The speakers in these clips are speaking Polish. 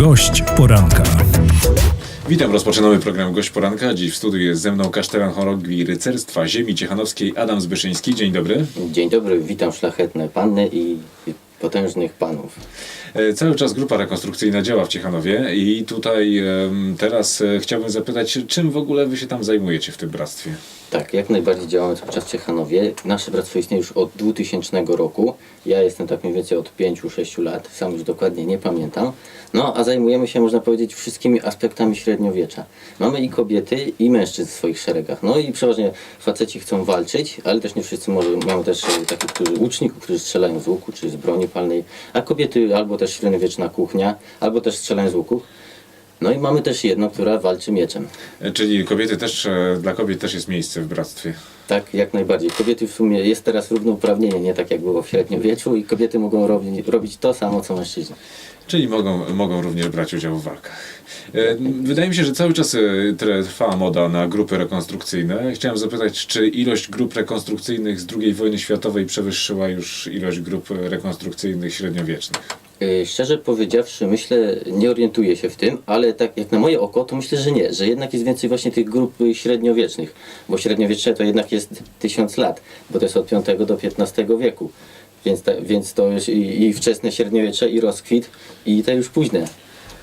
Gość poranka. Witam, rozpoczynamy program Gość Poranka. Dziś w studiu jest ze mną kasztelan chorągwi rycerstwa ziemi ciechanowskiej Adam Zbyszyński. Dzień dobry. Dzień dobry, witam szlachetne panny i potężnych panów. E, Cały czas grupa rekonstrukcyjna działa w Ciechanowie i tutaj teraz e, chciałbym zapytać, czym w ogóle wy się tam zajmujecie w tym bractwie? Tak, jak najbardziej działamy cały czas w Ciechanowie. Nasze bractwo istnieje już od 2000 roku. Ja jestem tak mniej więcej od 5-6 lat, sam już dokładnie nie pamiętam. No, a zajmujemy się, można powiedzieć, wszystkimi aspektami średniowiecza. Mamy i kobiety, i mężczyzn w swoich szeregach. No i przeważnie faceci chcą walczyć, ale też nie wszyscy może, mają też e, takich którzy, łuczników, którzy strzelają z łuku, czy z broni palnej, a kobiety albo też średniowieczna kuchnia, albo też strzelają z łuku. No i mamy też jedną, która walczy mieczem. E, Czyli kobiety też, e, dla kobiet też jest miejsce w bractwie. Tak, jak najbardziej. Kobiety w sumie jest teraz równouprawnienie, nie tak jak było w średniowieczu i kobiety mogą robić, robić to samo co mężczyźni. Czyli mogą, mogą również brać udział w walkach. E, Wydaje mi się, że cały czas trwa moda na grupy rekonstrukcyjne. Chciałem zapytać, czy ilość grup rekonstrukcyjnych z II wojny światowej przewyższyła już ilość grup rekonstrukcyjnych średniowiecznych? Yy, szczerze powiedziawszy, myślę, nie orientuję się w tym, ale tak jak na moje oko, to myślę, że nie, że jednak jest więcej właśnie tych grup średniowiecznych, bo średniowiecze to jednak jest tysiąc lat, bo to jest od V do XV wieku. Więc, ta, więc to jest i, i wczesne średniowiecze, i rozkwit, i te już późne.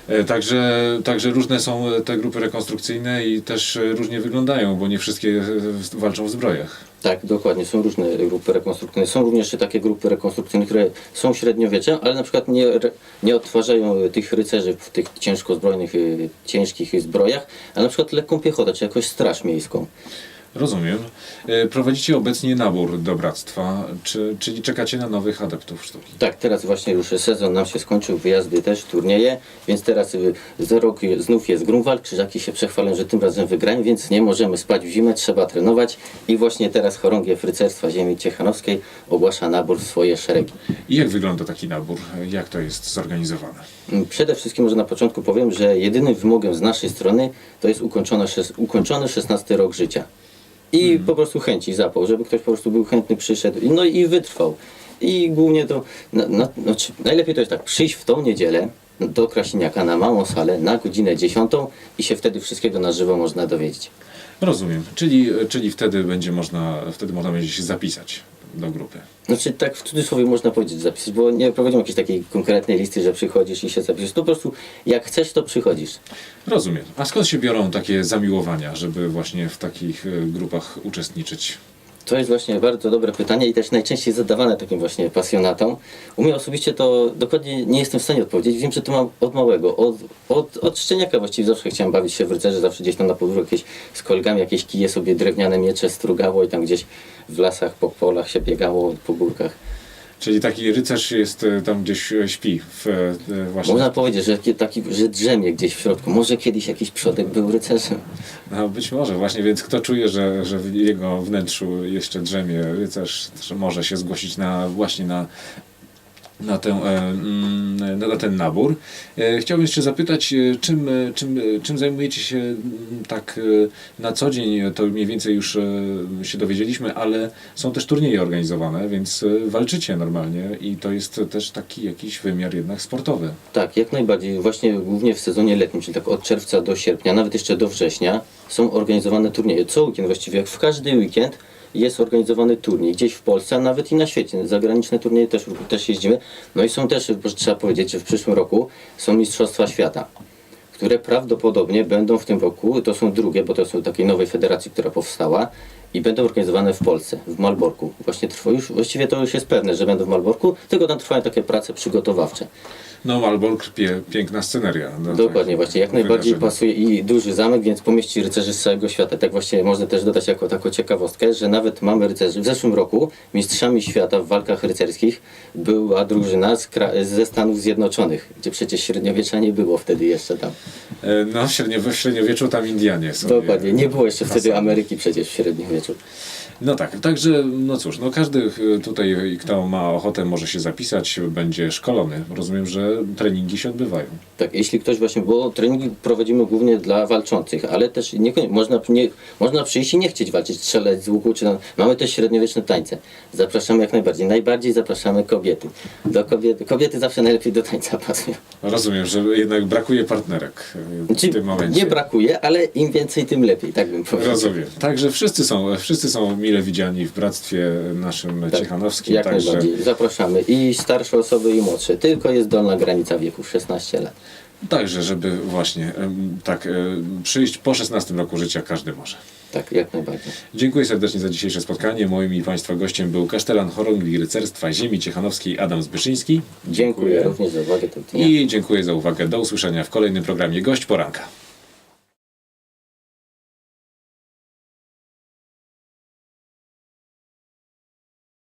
E, Także, także różne są te grupy rekonstrukcyjne i też e, różnie wyglądają, bo nie wszystkie e, walczą w zbrojach. Tak, dokładnie. Są różne grupy rekonstrukcyjne. Są również takie grupy rekonstrukcyjne, które są średniowieczem, ale na przykład nie, nie odtwarzają tych rycerzy w tych ciężko zbrojnych, ciężkich zbrojach, a na przykład lekką piechotę, czy jakąś straż miejską. Rozumiem. E, Prowadzicie obecnie nabór do bractwa, czy, czyli czekacie na nowych adeptów sztuki. Tak, teraz właśnie już sezon nam się skończył, wyjazdy też, turnieje, więc teraz y, za rok znów jest Grunwald, Krzyżaki się przechwalą, że tym razem wygrają, więc nie możemy spać w zimę, trzeba trenować i właśnie teraz chorągiew rycerstwa ziemi ciechanowskiej ogłasza nabór w swoje szeregi. I jak wygląda taki nabór? Jak to jest zorganizowane? Mm, Przede wszystkim może na początku powiem, że jedynym wymogiem z naszej strony to jest ukończony, ukończony 16 rok życia. I po prostu chęci, zapał, żeby ktoś po prostu był chętny, przyszedł, no i wytrwał. I głównie to, na, na, znaczy, najlepiej to jest tak, przyjść w tą niedzielę do Krasiniaka na małą salę na godzinę 10 i się wtedy wszystkiego na żywo można dowiedzieć. Rozumiem. Czyli, czyli wtedy będzie można, wtedy można będzie się zapisać do grupy. Znaczy tak w cudzysłowie można powiedzieć zapisać, bo nie prowadzimy jakiejś takiej konkretnej listy, że przychodzisz i się zapiszesz. To po prostu jak chcesz, to przychodzisz. Rozumiem. A skąd się biorą takie zamiłowania, żeby właśnie w takich e, grupach uczestniczyć? To jest właśnie bardzo dobre pytanie i też najczęściej zadawane takim właśnie pasjonatom. U mnie osobiście to dokładnie nie jestem w stanie odpowiedzieć. Wiem, że to mam od małego, od, od, od szczeniaka właściwie zawsze chciałem bawić się w rycerzy, zawsze gdzieś tam na podwórku jakieś z kolegami jakieś kije sobie drewniane miecze strugało i tam gdzieś w lasach, po polach się biegało, po górkach. Czyli taki rycerz jest e, tam gdzieś e, śpi w e, właśnie. Można powiedzieć, że taki, że drzemie gdzieś w środku. Może kiedyś jakiś przodek był rycerzem. No być może właśnie, więc kto czuje, że, że w jego wnętrzu jeszcze drzemie rycerz, że może się zgłosić na właśnie na na, tę, e, mm, na ten nabór. E, Chciałbym jeszcze zapytać, e, czym, czym, czym zajmujecie się mm, tak na co dzień, to mniej więcej już się dowiedzieliśmy, ale są też turnieje organizowane, więc walczycie normalnie i to jest też taki jakiś wymiar jednak sportowy. Tak, jak najbardziej. Właśnie głównie w sezonie letnim, czyli tak od czerwca do sierpnia, nawet jeszcze do września, są organizowane turnieje. Co weekend właściwie, jak w każdy weekend jest organizowany turniej gdzieś w Polsce, a nawet i na świecie. Zagraniczne turnieje też, też jeździmy. No i są też, trzeba powiedzieć, że w przyszłym roku są Mistrzostwa Świata które prawdopodobnie będą w tym roku, to są drugie, bo to są takiej nowej federacji, która powstała i będą organizowane w Polsce, w Malborku. Właśnie trwa już, właściwie to już jest pewne, że będą w Malborku, tylko tam trwają takie prace przygotowawcze. No Malbork, pie, piękna sceneria. No, Dokładnie, tak, właśnie jak najbardziej wydarzenie. pasuje i duży zamek, więc pomieści rycerzy z całego świata. Tak właśnie można też dodać jako taką ciekawostkę, że nawet mamy rycerzy. W zeszłym roku mistrzami świata w walkach rycerskich była drużyna ze Stanów Zjednoczonych, gdzie przecież średniowiecza nie było wtedy jeszcze tam. E, No, w, średnio, w średniowieczu tam Indianie są. Dokładnie, nie było jeszcze wtedy Ameryki przecież w średniowieczu. No tak, także, no cóż, no każdy e, tutaj, kto ma ochotę, może się zapisać, będzie szkolony. Rozumiem, że treningi się odbywają. Tak, jeśli ktoś właśnie, bo treningi prowadzimy głównie dla walczących, ale też nie, można, nie, można przyjść i nie chcieć walczyć, strzelać z łuku, czy tam, mamy też średniowieczne tańce. Zapraszamy jak najbardziej. Najbardziej zapraszamy kobiety. Do kobiety, kobiety zawsze najlepiej do tańca pasują. Rozumiem, że jednak brakuje partnerek w Znaczy, tym momencie. nie brakuje, ale im więcej, tym lepiej, tak bym powiedział. Rozumiem. Także wszyscy są, wszyscy są mile widziani w bractwie naszym Tak, ciechanowskim. Jak także najbardziej. Zapraszamy i starsze osoby, i młodsze. Tylko jest dolna granica wieku 16 lat. Także, żeby właśnie tak e, przyjść po 16 roku życia każdy może. Tak, jak najbardziej. Dziękuję serdecznie za dzisiejsze spotkanie. Moim i Państwa gościem był kasztelan chorągwi rycerstwa ziemi ciechanowskiej Adam Zbyszyński. Dziękuję również za uwagę. I dziękuję za uwagę. Do usłyszenia w kolejnym programie Gość Poranka.